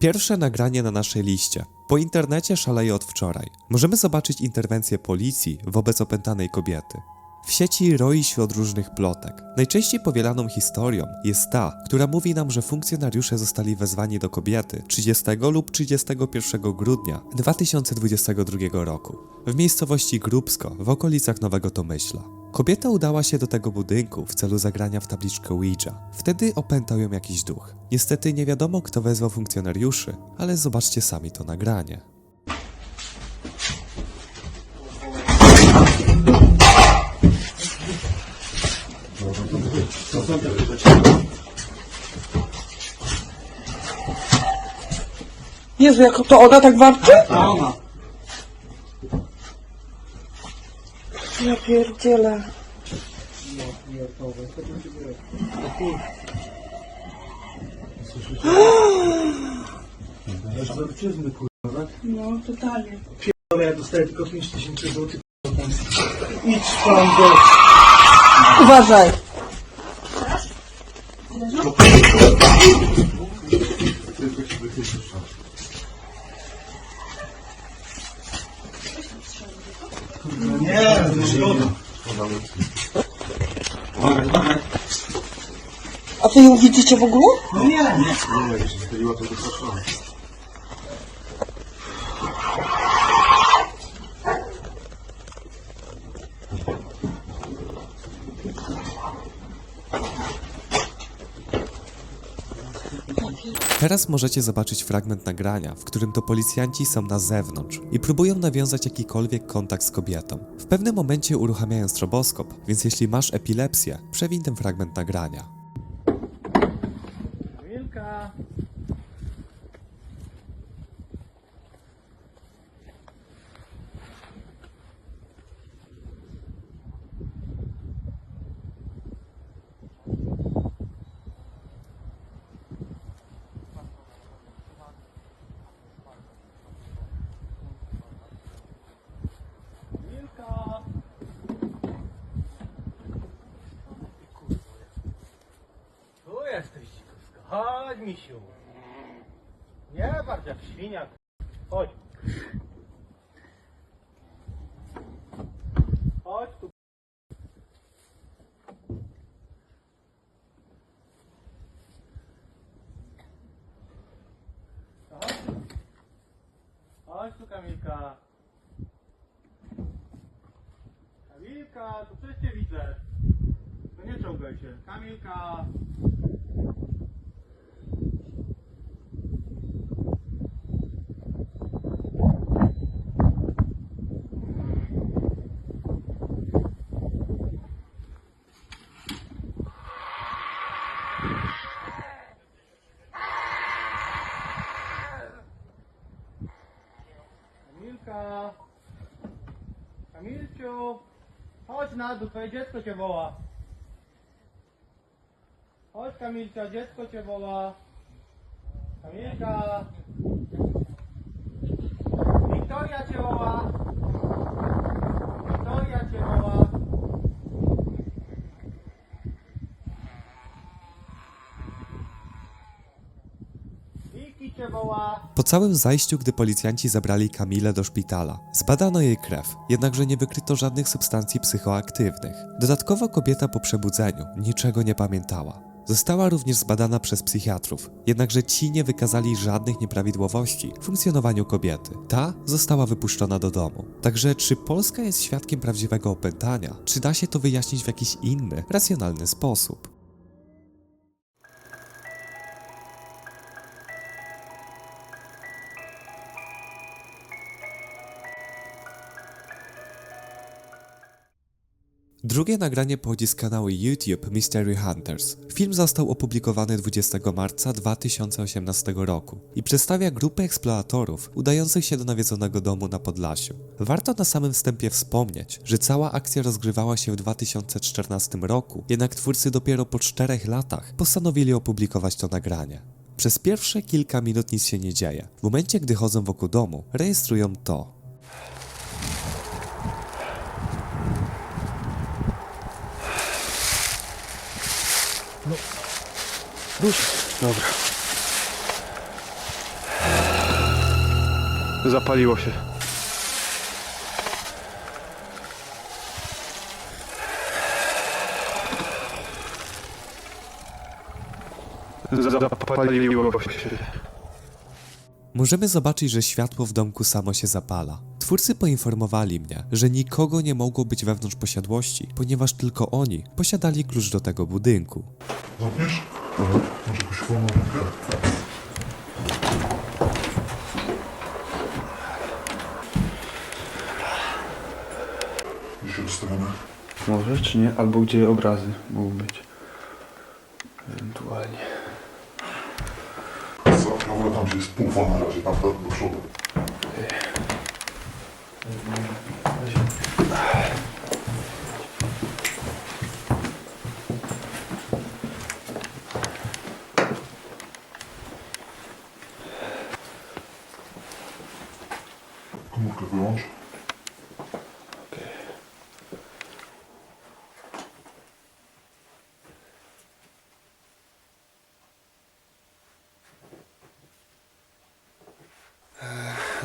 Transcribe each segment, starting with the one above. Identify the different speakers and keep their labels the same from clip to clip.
Speaker 1: Pierwsze nagranie na naszej liście. Po internecie szaleje od wczoraj. Możemy zobaczyć interwencję policji wobec opętanej kobiety. W sieci roi się od różnych plotek. Najczęściej powielaną historią jest ta, która mówi nam, że funkcjonariusze zostali wezwani do kobiety 30 lub 31 grudnia 2022 roku w miejscowości Grubsko w okolicach Nowego Tomyśla. Kobieta udała się do tego budynku w celu zagrania w tabliczkę Ouija. Wtedy opętał ją jakiś duch. Niestety nie wiadomo, kto wezwał funkcjonariuszy, ale zobaczcie sami to nagranie.
Speaker 2: Jezu, jak to ona tak warczy?
Speaker 3: Ona.
Speaker 2: Ja pierdzielę.
Speaker 3: Kurwa, tak?
Speaker 2: No, totalnie.
Speaker 3: Ale ja dostaję tylko 5 tysięcy złotych kurwa, tam. Idź pan do...
Speaker 2: Uważaj.
Speaker 3: No nie, to szkoda.
Speaker 2: A wy ją widzicie w ogóle?
Speaker 3: No nie, nie.
Speaker 4: Nie, jak się
Speaker 1: Teraz możecie zobaczyć fragment nagrania, w którym to policjanci są na zewnątrz i próbują nawiązać jakikolwiek kontakt z kobietą. W pewnym momencie uruchamiają stroboskop, więc jeśli masz epilepsję, przewin ten fragment nagrania.
Speaker 3: Chodź, misiu. Nie bardziej jak świniak. Chodź. Chodź tu. Chodź tu. Kamilka. Kamilka, to coś cię widzę. To nie czołgaj się. Kamilka. Nadú, to je detko ťa volá. Hoď Kamilka, detko ťa volá. Kamilka. Viktória ťa volá.
Speaker 1: Po całym zajściu, gdy policjanci zabrali Kamilę do szpitala, zbadano jej krew, jednakże nie wykryto żadnych substancji psychoaktywnych. Dodatkowo kobieta po przebudzeniu niczego nie pamiętała. Została również zbadana przez psychiatrów, jednakże ci nie wykazali żadnych nieprawidłowości w funkcjonowaniu kobiety. Ta została wypuszczona do domu. Także czy Polska jest świadkiem prawdziwego opętania? Czy da się to wyjaśnić w jakiś inny, racjonalny sposób? Drugie nagranie pochodzi z kanału YouTube Mystery Hunters. Film został opublikowany 20 marca 2018 roku i przedstawia grupę eksploratorów udających się do nawiedzonego domu na Podlasiu. Warto na samym wstępie wspomnieć, że cała akcja rozgrywała się w 2014 roku, jednak twórcy dopiero po czterech latach postanowili opublikować to nagranie. Przez pierwsze kilka minut nic się nie dzieje. W momencie, gdy chodzą wokół domu, rejestrują to.
Speaker 3: Rusz. Dobra. Zapaliło się. Zapaliło się.
Speaker 1: Możemy zobaczyć, że światło w domku samo się zapala. Twórcy poinformowali mnie, że nikogo nie mogło być wewnątrz posiadłości, ponieważ tylko oni posiadali klucz do tego budynku.
Speaker 4: Zamkniesz? Może jakoś formą rękę. Gdzie się rozstawiamy?
Speaker 3: Może, czy nie? Albo gdzie obrazy mogą być. Ewentualnie.
Speaker 4: Za prawo tam gdzie jest pufa na razie, tam do do przodu.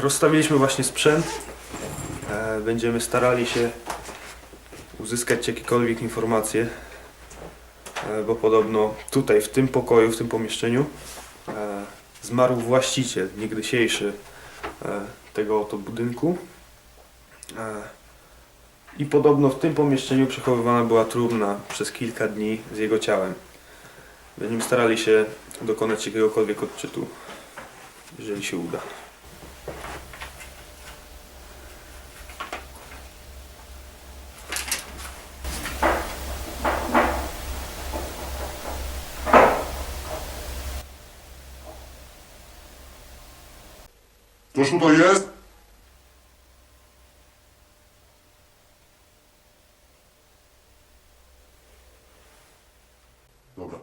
Speaker 5: Rozstawiliśmy właśnie sprzęt. E, Będziemy starali się uzyskać jakiekolwiek informacje, e, bo podobno tutaj, w tym pokoju, w tym pomieszczeniu e, zmarł właściciel, niegdysiejszy tego oto budynku. I podobno w tym pomieszczeniu przechowywana była trumna przez kilka dni z jego ciałem. Będziemy starali się dokonać jakiegokolwiek odczytu, jeżeli się uda.
Speaker 4: Ktoś tutaj jest? Dobra.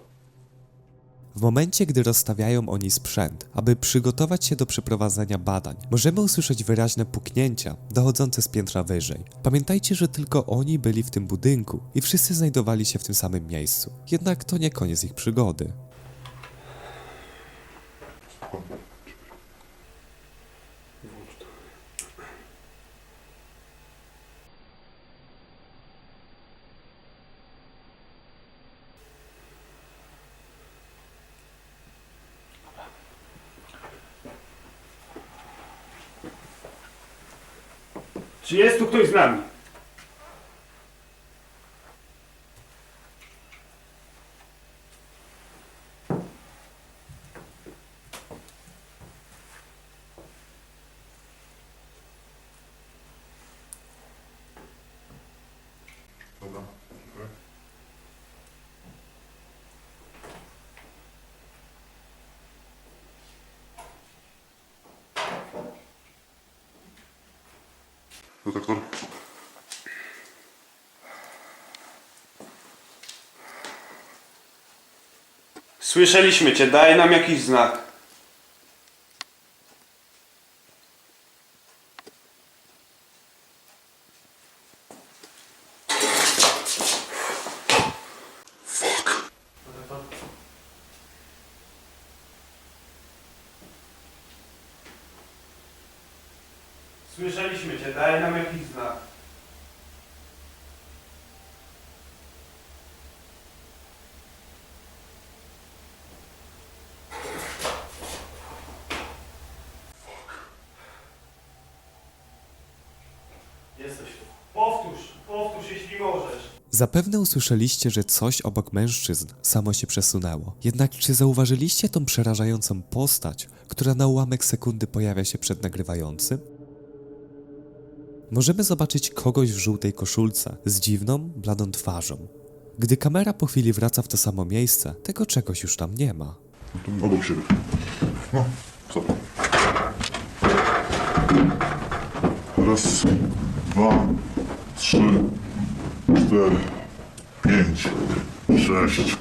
Speaker 1: W momencie, gdy rozstawiają oni sprzęt, aby przygotować się do przeprowadzenia badań, możemy usłyszeć wyraźne puknięcia dochodzące z piętra wyżej. Pamiętajcie, że tylko oni byli w tym budynku i wszyscy znajdowali się w tym samym miejscu. Jednak to nie koniec ich przygody.
Speaker 3: Czy jest tu
Speaker 4: Detektor.
Speaker 5: Słyszeliśmy cię, daj nam jakiś znak. Słyszeliśmy cię, daj nam jakiś znak. Jesteś tu. Powtórz, powtórz jeśli możesz.
Speaker 1: Zapewne usłyszeliście, że coś obok mężczyzn samo się przesunęło. Jednak czy zauważyliście tą przerażającą postać, która na ułamek sekundy pojawia się przed nagrywającym? Możemy zobaczyć kogoś w żółtej koszulce z dziwną, bladą twarzą. Gdy kamera po chwili wraca w to samo miejsce, tego czegoś już tam nie ma.
Speaker 4: Obok siebie. No, co? Raz, dwa, trzy, cztery, pięć, sześć.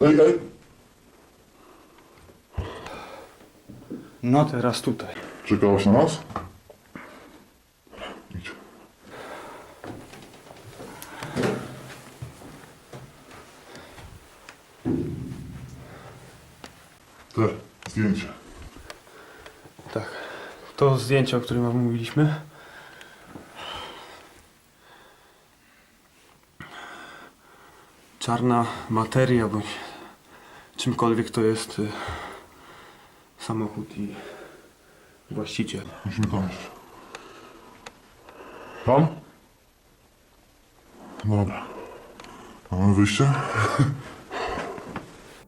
Speaker 4: Ej, ej!
Speaker 3: No teraz tutaj.
Speaker 4: Czekałaś na nas? Idź. Te, zdjęcie.
Speaker 5: Tak. To zdjęcie, o którym wam mówiliśmy. Czarna materia, bądź czymkolwiek to jest. y, samochód i właściciel.
Speaker 4: Musimy tam iść. Tam? Dobra. A Mamy wyjście?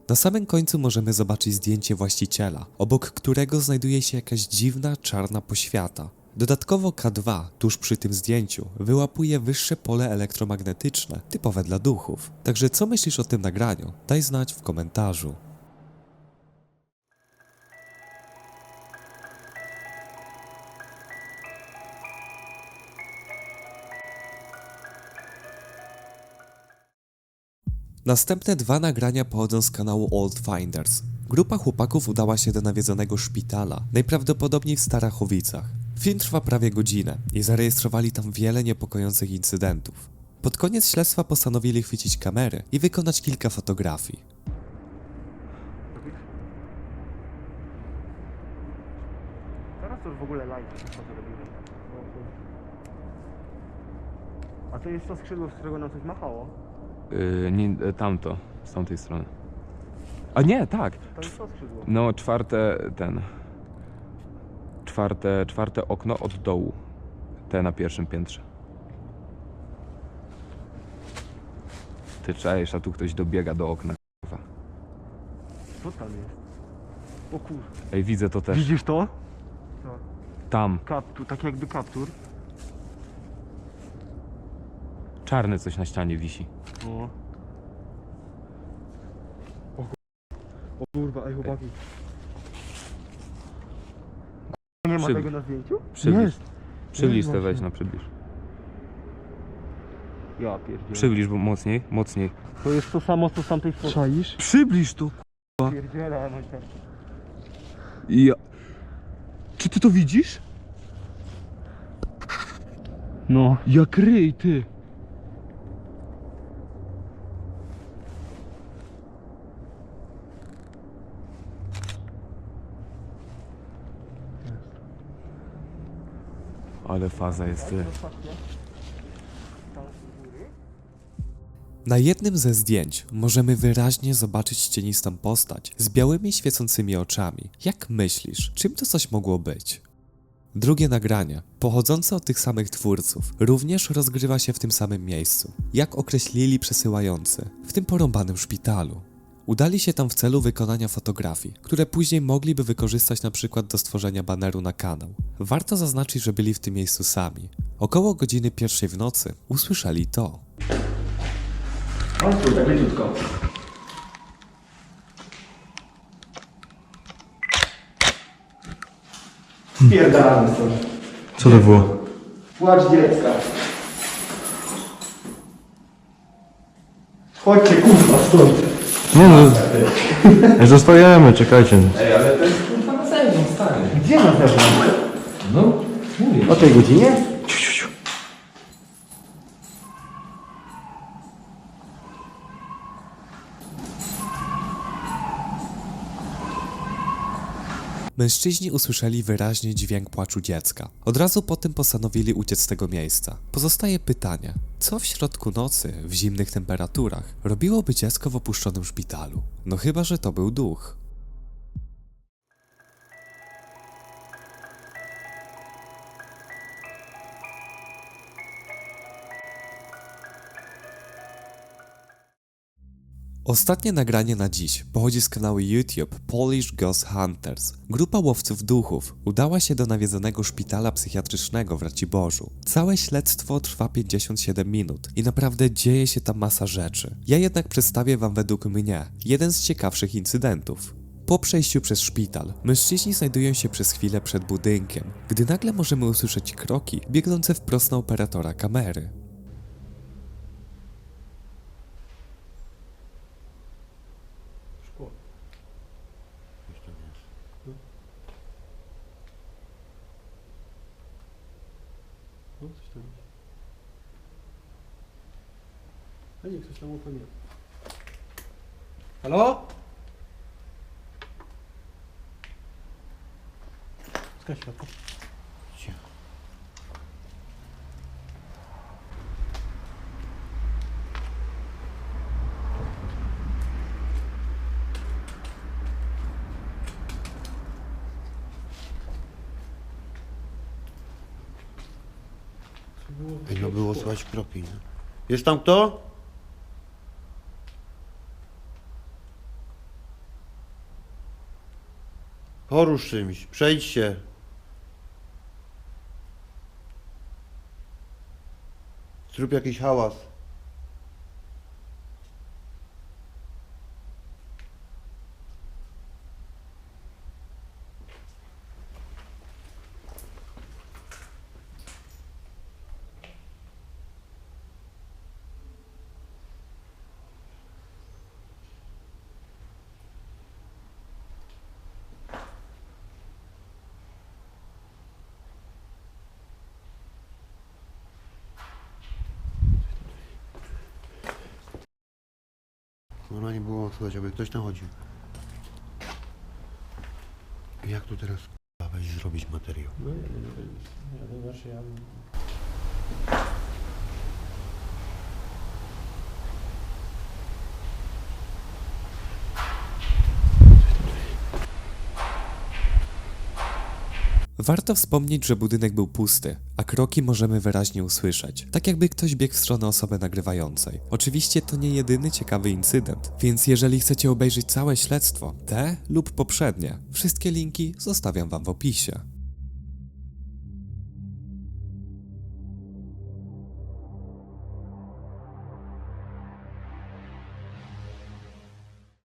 Speaker 1: Na samym końcu możemy zobaczyć zdjęcie właściciela, obok którego znajduje się jakaś dziwna czarna poświata. Dodatkowo K2 tuż przy tym zdjęciu wyłapuje wyższe pole elektromagnetyczne, typowe dla duchów. Także co myślisz o tym nagraniu? Daj znać w komentarzu. Następne dwa nagrania pochodzą z kanału Old Finders. Grupa chłopaków udała się do nawiedzonego szpitala, najprawdopodobniej w Starachowicach. Film trwa prawie godzinę i zarejestrowali tam wiele niepokojących incydentów. Pod koniec śledztwa postanowili chwycić kamery i wykonać kilka fotografii.
Speaker 3: Teraz to już w ogóle live zrobimy. A to jest to skrzydło, z którego nam coś machało?
Speaker 6: Yy, nie, e, tamto, z tamtej strony. A nie, tak. No, czwarte, ten. Czwarte, czwarte okno od dołu. Te na pierwszym piętrze. Ty czaisz, a tu ktoś dobiega do okna.
Speaker 3: Co tam jest? O kur...
Speaker 6: Ej, widzę to też.
Speaker 3: Widzisz to?
Speaker 6: Tam.
Speaker 3: Kaptur, tak jakby kaptur.
Speaker 6: Czarny coś na ścianie wisi.
Speaker 3: O. O, kur- o kurwa, ej chłopaki. Nie ma tego na zdjęciu?
Speaker 6: Przybliż.
Speaker 3: Jest.
Speaker 6: Przybliż te weź, no przybliż.
Speaker 3: Ja pierdzielę.
Speaker 6: Przybliż, bo mocniej, mocniej.
Speaker 3: To jest to samo, co z tamtej foty.
Speaker 2: Czaisz?
Speaker 6: Przybliż to,
Speaker 3: Pierdzielę, no i tak.
Speaker 6: Ja... Czy ty to widzisz?
Speaker 3: No.
Speaker 6: Jak ryj, ty. Ale faza jest, ty.
Speaker 1: Na jednym ze zdjęć możemy wyraźnie zobaczyć cienistą postać z białymi świecącymi oczami. Jak myślisz, czym to coś mogło być? Drugie nagranie, pochodzące od tych samych twórców, również rozgrywa się w tym samym miejscu. Jak określili przesyłający, w tym porąbanym szpitalu. Udali się tam w celu wykonania fotografii, które później mogliby wykorzystać na przykład do stworzenia baneru na kanał. Warto zaznaczyć, że byli w tym miejscu sami. Około godziny pierwszej w nocy usłyszeli to.
Speaker 3: Spierdalamy stąd.
Speaker 6: Co to było?
Speaker 3: Płacz dziecka. Chodźcie kurwa stąd.
Speaker 7: Nie no, zostajemy, czekajcie.
Speaker 3: Gdzie na zewnątrz? No, O tej godzinie?
Speaker 1: Mężczyźni usłyszeli wyraźnie dźwięk płaczu dziecka. Od razu potem postanowili uciec z tego miejsca. Pozostaje pytanie, co w środku nocy, w zimnych temperaturach, robiłoby dziecko w opuszczonym szpitalu? No chyba, że to był duch. Ostatnie nagranie na dziś pochodzi z kanału YouTube Polish Ghost Hunters. Grupa łowców duchów udała się do nawiedzonego szpitala psychiatrycznego w Raciborzu. Całe śledztwo trwa 57 minut i naprawdę dzieje się tam masa rzeczy. Ja jednak przedstawię wam według mnie jeden z ciekawszych incydentów. Po przejściu przez szpital, mężczyźni znajdują się przez chwilę przed budynkiem, gdy nagle możemy usłyszeć kroki biegnące wprost na operatora kamery.
Speaker 8: Вот что ли? А нет, кстати, там окна нет. Алло? Скачь капку.
Speaker 9: Ej, no było słychać kroki? Jest tam kto? Porusz czymś, przejdź się. Zrób jakiś hałas. Ona nie było słychać, aby ktoś tam chodził. Jak tu teraz k***a, weź zrobić materiał?
Speaker 8: No znaczy.
Speaker 1: Warto wspomnieć, że budynek był pusty, a kroki możemy wyraźnie usłyszeć, tak jakby ktoś biegł w stronę osoby nagrywającej. Oczywiście to nie jedyny ciekawy incydent, więc jeżeli chcecie obejrzeć całe śledztwo, te lub poprzednie, wszystkie linki zostawiam wam w opisie.